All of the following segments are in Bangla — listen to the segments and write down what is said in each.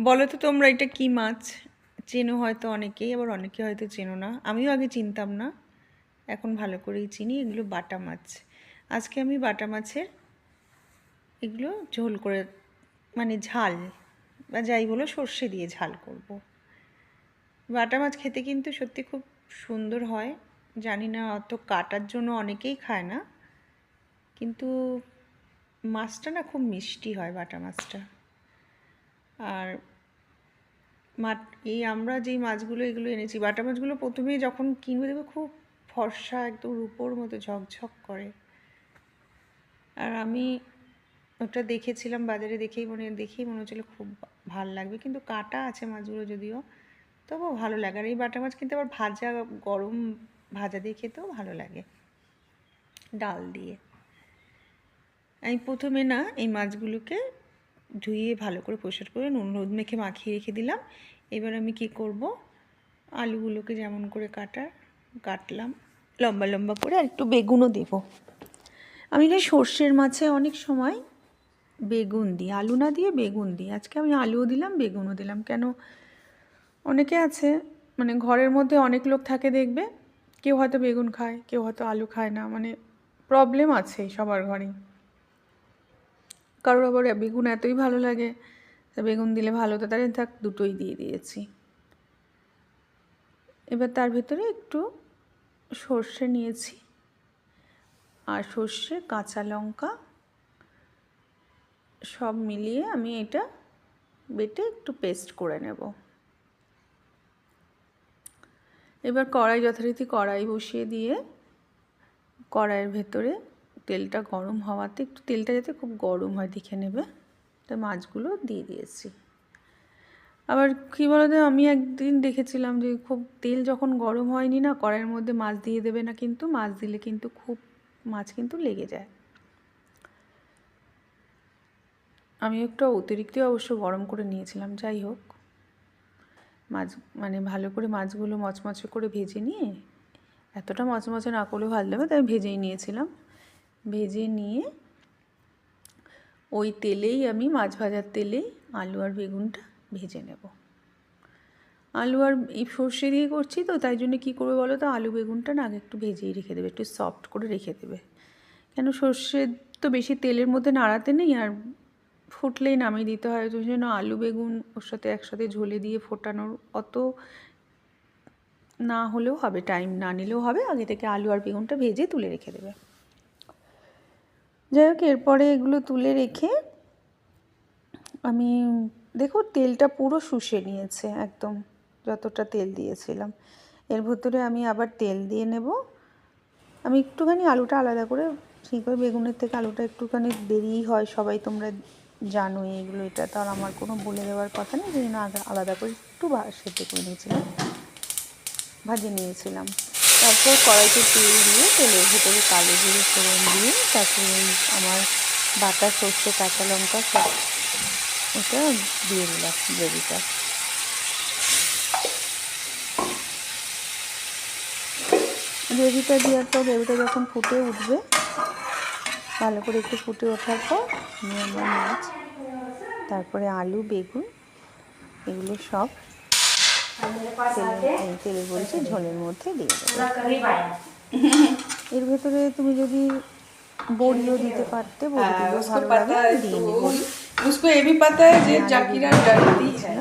বলো তো তোমরা, এটা কি মাছ? চেনো হয়তো অনেকেই, আবার অনেকে হয়তো চেনো না। আমিও আগে চিনতাম না। এখন ভালো করেই চিনি, এগুলো বাটা মাছ। আজকে আমি বাটা মাছের এগুলো ঝোল করে মানে ঝাল, বা যাই বলো, সর্ষে দিয়ে ঝাল করব। বাটা মাছ খেতে কিন্তু সত্যি খুব সুন্দর হয়। জানি না, অত কাটার জন্য অনেকেই খায় না। কিন্তু মাছটা না খুব মিষ্টি হয়, বাটা মাছটা। আর মাঠ এই আমরা যেই মাছগুলো, এগুলো এনেছি, বাটা মাছগুলো প্রথমে যখন কিনবে দেখবে খুব ফর্সা, একদম রূপোর মতো ঝকঝক করে। আর আমি ওটা দেখেছিলাম, বাজারে দেখেই মনে দেখেই মনে হচ্ছিল খুব ভালো লাগবে, কিন্তু কাটা আছে মাছগুলো যদিও, তবুও ভালো লাগে। আর এই বাটা মাছ কিন্তু আবার ভাজা, গরম ভাজা দিয়ে খেতেও ভালো লাগে, ডাল দিয়ে। আমি প্রথমে না এই মাছগুলোকে ধুয়ে ভালো করে পরিষ্কার করে নুন হলুদ মেখে মাখিয়ে রেখে দিলাম। এবার আমি কি করব? আলুগুলোকে যেমন করে কাটার, কাটলাম। লম্বা লম্বা করে আর একটু বেগুনও দেব। আমি না সর্ষের মাছে অনেক সময় বেগুন দিই, আলু না দিয়ে বেগুন দিই। আজকে আমি আলুও দিলাম, বেগুনও দিলাম। কেন? অনেকে আছে মানে ঘরের মধ্যে অনেক লোক থাকে দেখবে, কেউ হয়তো বেগুন খায়, কেউ হয়তো আলু খায় না। মানে প্রবলেম আছে সবার ঘরেই। কারোর আবার বেগুন এতই ভালো লাগে। বেগুন দিলে ভালো, তো তাহলে থাক, দুটোই দিয়ে দিয়েছি। এবার তার ভেতরে একটু সর্ষে নিয়েছি। আর সর্ষে, কাঁচা লঙ্কা সব মিলিয়ে আমি এটা বেটে একটু পেস্ট করে নেব। এবার কড়াই, যথারীতি কড়াই বসিয়ে দিয়ে কড়াইয়ের ভেতরে তেলটা গরম হওয়াতে একটু তেলটা যাতে খুব গরম হয়, দেখে নেবে। তা মাছগুলো দিয়ে দিয়েছি। আবার কী বলতো, আমি একদিন দেখেছিলাম যে খুব তেল যখন গরম হয়নি না, কড়াইয়ের মধ্যে মাছ দিয়ে দেবে না কিন্তু, মাছ দিলে কিন্তু খুব, মাছ কিন্তু লেগে যায়। আমি একটু অতিরিক্ত অবশ্য গরম করে নিয়েছিলাম, যাই হোক। মাছ মানে ভালো করে মাছগুলো মচমচে করে ভেজে নিয়ে, এতটা মচমচে না করলেও ভালো লাগবে, তাই ভেজেই নিয়েছিলাম। ভেজে নিয়ে ওই তেলেই আমি মাছ ভাজার তেলেই আলু আর বেগুনটা ভেজে নেব। আলু আর এই সর্ষে দিয়ে করছি তো, তাই জন্য কী করবে বলো তো? আলু বেগুনটা না আগে একটু ভেজেই রেখে দেবে, একটু সফট করে রেখে দেবে। কেন সর্ষে তো বেশি তেলের মধ্যে নাড়াতে নেই আর ফুটলেই নামিয়ে দিতে হয়, ওই জন্য আলু বেগুন ওর সাথে একসাথে ঝোলে দিয়ে ফোটানোর অত না হলেও হবে টাইম না নিলেও হবে, আগে থেকে আলু আর বেগুনটা ভেজে তুলে রেখে দেবে। যাই হোক, এরপরে এগুলো তুলে রেখে আমি, দেখো তেলটা পুরো শুষে নিয়েছে একদম, যতটা তেল দিয়েছিলাম। এর ভেতরে আমি আবার তেল দিয়ে নেব। আমি একটুখানি আলুটা আলাদা করে, ঠিক করে বেগুনের থেকে আলুটা একটুখানি দেরিই হয়, সবাই তোমরা জানোই এগুলো, এটা তো আর আমার কোনো বলে দেওয়ার কথা নেই। জন্য আলাদা করে একটু সেদ্ধ করে নিয়েছিলাম, ভাজে নিয়েছিলাম। তারপর কড়াইতে তেল দিয়ে, তেলের ভিতরে কালো জিরে ফোড়ন দিয়ে, তারপরে আমার বাটা সর্ষে কাঁচা লঙ্কা সব ওটা দিয়ে দিলাম গ্রেভিটা। গ্রেভিটা দেওয়ার পর গ্রেভিটা যখন ফুটে উঠবে, ভালো করে একটু ফুটে ওঠার পর নিয়ে মাছ, তারপরে আলু, বেগুন, এগুলো সব তেলে তেলে বলছি ঝোলের মধ্যে দিয়ে দেবো এর ভেতরে তুমি যদি বড়িও দিতে পারতে বড়ি দিলেও ভালো লাগে দিয়ে নি বড়ি उसको ये भी पता है जे जाकिरा डरती है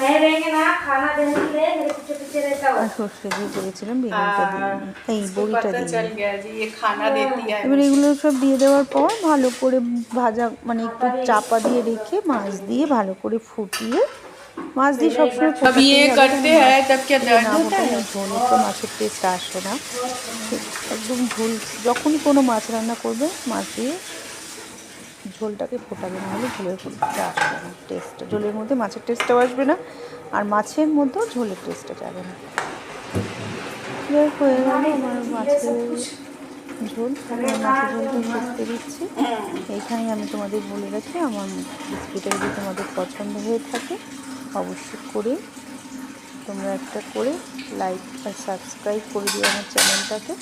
नहीं रहेंगे ना खाना देने के लिए मेरे पीछे पीछे रहता আর সর্ষে দিয়ে করেছিলাম বেগুনটা দিয়ে এই বড়িটা पता দিয়ে चल गया जी ये खाना देती है এবার এগুলো সব দিয়ে দেওয়ার পর ভালো করে ভাজা মানে একটু চাপা দিয়ে রেখে মাছ দিয়ে ভালো করে ফুটিয়ে মাছ দিয়ে সবসময় তো মাছের টেস্ট আসবে না। একদম ঝোল যখন কোনো মাছ রান্না করবে মাছ দিয়ে ঝোলটাকে ফোটাবে না হলে ঝোলের টেস্টটা আসবে না টেস্ট ঝোলের মধ্যে মাছের টেস্টটাও আসবে না আর মাছের মধ্যেও ঝোলের টেস্টটা যাবে না। হয়ে গেল আমার মাছের ঝোল আমার মাছের ঝোলটা করতে দিচ্ছি। এইখানেই আমি তোমাদের বলে রাখি আমার বিস্কুটের যদি তোমাদের পছন্দ হয়ে থাকে অবশ্যই করে। তোমরা একটা করে লাইক আর সাবস্ক্রাইব করে দিও আমার চ্যানেলটাকে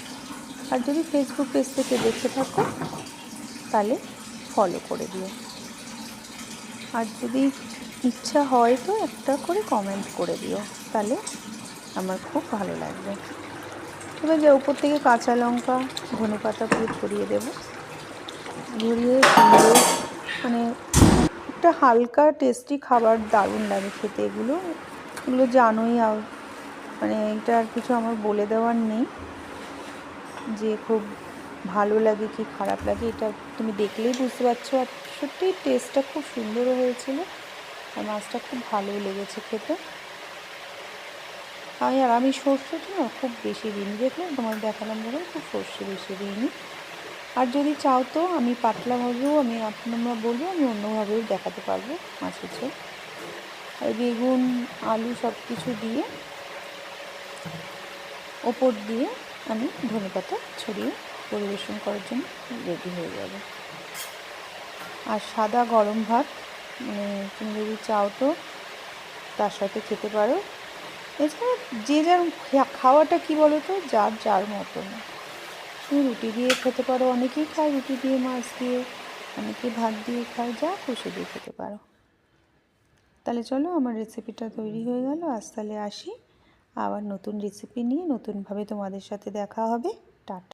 আর যদি ফেসবুক পেজ থেকে দেখে থাকো, তাহলে ফলো করে দিও। আর যদি ইচ্ছা হয় তো একটা করে কমেন্ট করে দিও, তাহলে আমার খুব ভালো লাগবে। এবার যে, উপর থেকে কাঁচা লঙ্কা, ধনে পাতা পুরো ছড়িয়ে দেবো। ছড়িয়ে সুন্দর একটা হালকা টেস্টি খাবার দারুণ লাগে খেতে। এগুলো এগুলো জানোই আও- মানে এটা আর কিছু আমার বলে দেওয়ার নেই। যে খুব ভালো লাগে কি খারাপ লাগে, এটা তুমি দেখলেই বুঝতে পারছ। আর সত্যিই টেস্টটা খুব সুন্দরও হয়েছিল। আর মাছটা খুব ভালোই লেগেছে খেতে। আমি আর আমি সর্ষেটা না খুব বেশি দিইনি। দেখলে তোমার দেখালাম যখন খুব সর্ষে বেশি দিইনি। আর যদি চাও তো আমি পাতলাভাবেও আমি আপনারা বলব, আমি অন্যভাবেও দেখাতে পারব মাছের ঝোল আর বেগুন, আলু সব কিছু দিয়ে, ওপর দিয়ে আমি ধনেপাতা ছড়িয়ে পরিবেশন করার জন্য রেডি হয়ে যাবে। আর সাদা গরম ভাত মানে তুমি যদি চাও তো তার সাথে খেতে পারো। এছাড়া যে যার খাওয়াটা কি বলো তো যার যার মতন। তুমি রুটি দিয়ে খেতে পারো, অনেকেই খায় রুটি দিয়ে, মাছ দিয়ে অনেকে ভাত দিয়ে খায়, যা খুশি দিয়ে খেতে পারো। তাহলে চলো, আমার রেসিপিটা তৈরি হয়ে গেল। আজ তাহলে আসি। আবার নতুন রেসিপি নিয়ে নতুনভাবে তোমাদের সাথে দেখা হবে। টাটা।